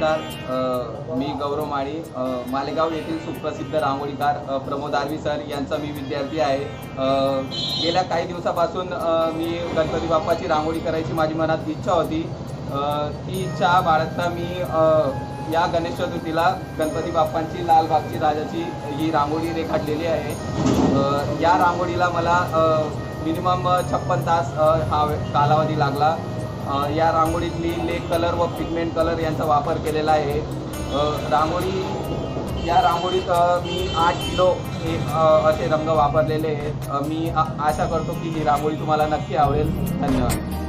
मी माळी. मालेगाव येथील सुप्रसिद्ध रांगोळीकार प्रमोद आर्वी सर यांचा मी विद्यार्थी आहे. गेल्या काही दिवसापासून मी गणपती बाप्पाची रांगोळी करायची माझी मनात इच्छा होती. ती इच्छा बाळगता मी या गणेश चतुर्थीला गणपती बाप्पांची लालबागची राजाची ही रांगोळी रेखाटलेली आहे. या रांगोळीला मला मिनिमम छप्पन तास हा कालावधी लागला. या रांगोळीतली लेक कलर व पिगमेंट कलर यांचा वापर केलेला आहे. रांगोळी या रांगोळीत मी आठ किलो हे असे रंग वापरलेले आहेत. मी आशा करतो की ही रांगोळी तुम्हाला नक्की आवडेल. धन्यवाद.